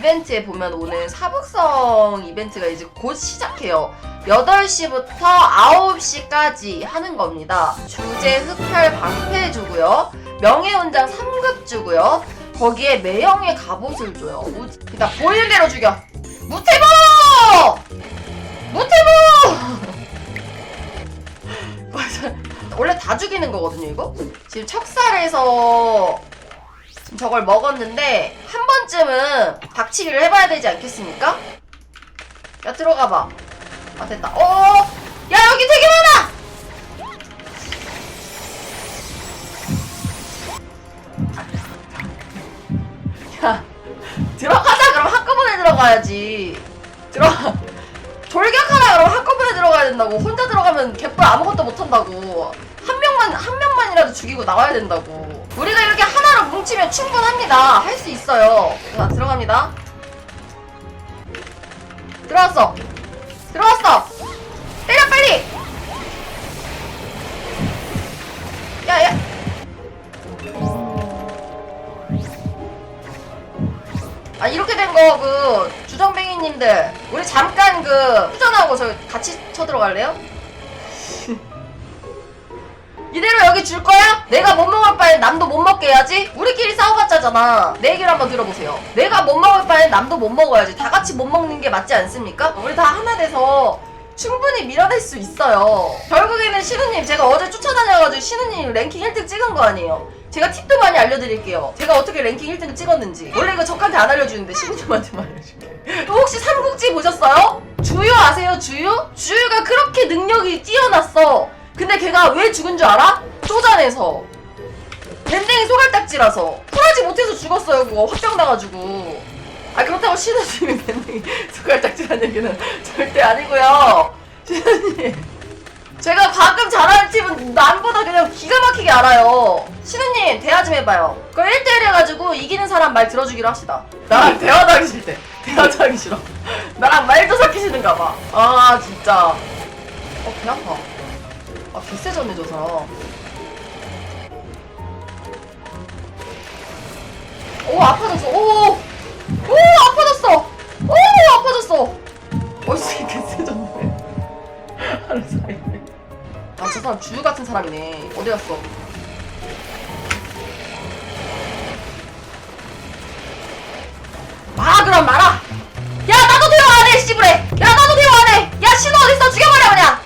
이벤트에 보면 오늘 사북성 이벤트가 이제 곧 시작해요. 8시부터 9시까지 하는 겁니다. 주제 흡혈 방패 주고요. 명예훈장 3급 주고요. 거기에 매형의 갑옷을 줘요. 오- 일단 보이는 대로 죽여. 무태보! 무태보! 원래 다 죽이는 거거든요, 이거? 지금 척살에서 저걸 먹었는데 한 번쯤은 박치기를 해봐야 되지 않겠습니까? 야 들어가봐. 아 됐다. 어, 야 여기 되게 많아. 야 들어가자 그럼 한꺼번에 들어가야지. 들어. 돌격하라 그럼 한꺼번에 들어가야 된다고. 혼자 들어가면 개뿔 아무것도 못 한다고. 한 명만 한 명만이라도 죽이고 나와야 된다고. 우리가 이렇게 하나로 뭉치면 충분 합니다. 할 수 있어요. 자 들어갑니다. 들어왔어. 들어왔어. 때려 빨리. 야 야. 아 이렇게 된 거 그 주정뱅이님들 우리 잠깐 그 후전하고 저 같이 쳐들어갈래요? 여기 줄 거야? 내가 못 먹을 바엔 남도 못 먹게 해야지? 우리끼리 싸워봤자잖아. 내 얘기를 한번 들어보세요. 내가 못 먹을 바엔 남도 못 먹어야지. 다 같이 못 먹는 게 맞지 않습니까? 우리 다 하나 돼서 충분히 밀어낼 수 있어요. 결국에는 신우님, 제가 어제 쫓아다녀가지고 신우님 랭킹 1등 찍은 거 아니에요. 제가 팁도 많이 알려드릴게요. 제가 어떻게 랭킹 1등 찍었는지. 원래 이거 적한테 안 알려주는데 신우님한테만 알려줄게. 혹시 삼국지 보셨어요? 주유 아세요, 주유? 주유가 그렇게 능력이 뛰어났어. 근데 걔가 왜 죽은 줄 알아? 쪼잔해서. 밴댕이 소갈딱지라서. 쿨하지 못해서 죽었어요, 그거. 화병 나가지고. 아, 그렇다고 신우님이 밴댕이 소갈딱지란 얘기는 절대 아니고요. 신우님. 제가 가끔 잘하는 팁은 남보다 그냥 기가 막히게 알아요. 신우님, 대화 좀 해봐요. 그 1대1 해가지고 이기는 사람 말 들어주기로 합시다. 나랑 대화도 하기 싫대. 대화도 하기 싫어. 나랑 말도 섞이시는가 봐. 아, 진짜. 어, 배 아파. 아, 사람. 오, 아파졌어. 오! 오, 아파졌어! 오, 아파졌어! 어이, 개쎄졌네. 하루 사이에. 아, 저 사람 주유 같은 사람이네. 어디 갔어? 아, 그럼 말아! 야, 나도 대화 안 해, 씨부레! 야, 나도 대화 안 해! 야, 신호 어딨어? 죽여버려, 그냥!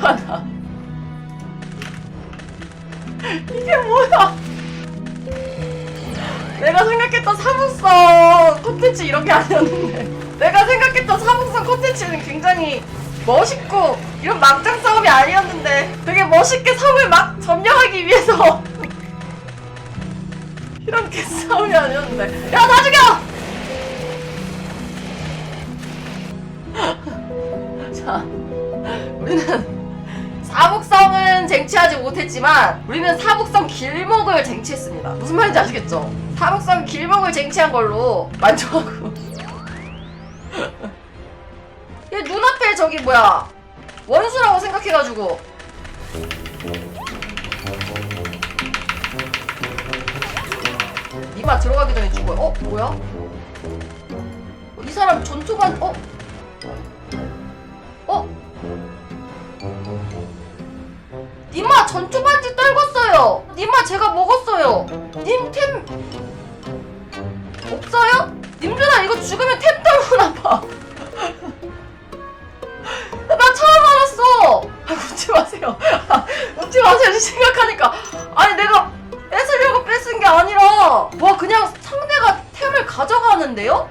좋아나 이게 뭐야? 내가 생각했던 사무성 콘텐츠 이런 게 아니었는데. 내가 생각했던 사무성 콘텐츠는 굉장히 멋있고 이런 막장 싸움이 아니었는데 되게 멋있게 섬을 막 점령하기 위해서 이런 개싸움이 아니었는데. 야 다 죽여! 자 우리는 사북성은 쟁취하지 못했지만 우리는 사북성 길목을 쟁취했습니다. 무슨 말인지 아시겠죠? 사북성 길목을 쟁취한 걸로 만족하고. 얘 눈앞에 저기 뭐야 원수라고 생각해가지고 니마 들어가기 전에 죽어요. 어 뭐야? 어, 이 사람 전투반 어? 어? 전투 반지 떨궜어요. 님마 제가 먹었어요. 님 템 없어요? 님들아 이거 죽으면 템 떨구나 봐. 나 처음 알았어. 아, 웃지 마세요. 아, 웃지 마세요. 생각하니까 아니 내가 뺏으려고 뺏은 게 아니라 와 그냥 상대가 템을 가져가는데요?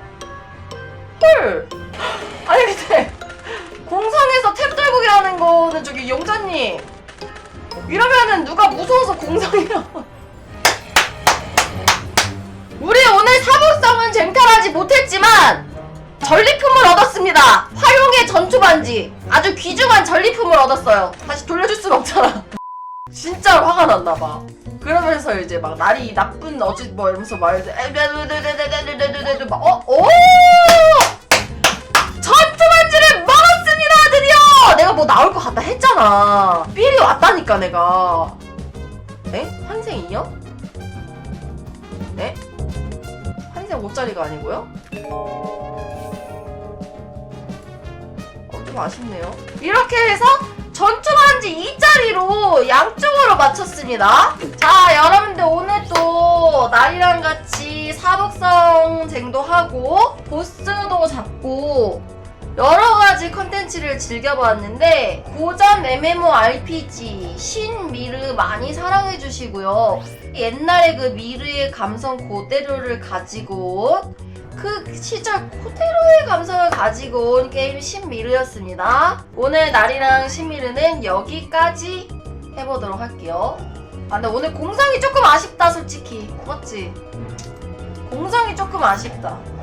헐. 아니 근데 여기서 템 떨구기 하는 거는 저기 영자님 이러면은 누가 무서워서 공성이라고. 우리 오늘 사물성은 쟁탈하지 못했지만 전리품을 얻었습니다. 화용의 전투반지. 아주 귀중한 전리품을 얻었어요. 다시 돌려줄 순 없잖아. 진짜 화가 났나봐. 그러면서 이제 막 날이 나쁜 어찌 뭐 이러면서 말해서 에베르르르르르르르 막 어? 어? 같다 했잖아 삘이 왔다니까 내가 에? 환생 인형? 에? 환생 5짜리가 아니고요? 어, 좀 아쉽네요 이렇게 해서 전투 반지 2짜리로 양쪽으로 맞췄습니다 자 여러분들 오늘 또 날이랑 같이 사복성 쟁도 하고 보스도 잡고 여러 가지 컨텐츠를 즐겨봤는데 고전 MMORPG 신미르 많이 사랑해 주시고요. 옛날에 그 미르의 감성 그대로를 가지고 온그 시절 그대로의 감성을 가지고 온 게임 신미르였습니다. 오늘 날이랑 신미르는 여기까지 해보도록 할게요. 아 근데 오늘 공성이 조금 아쉽다 솔직히 맞지? 공성이 조금 아쉽다.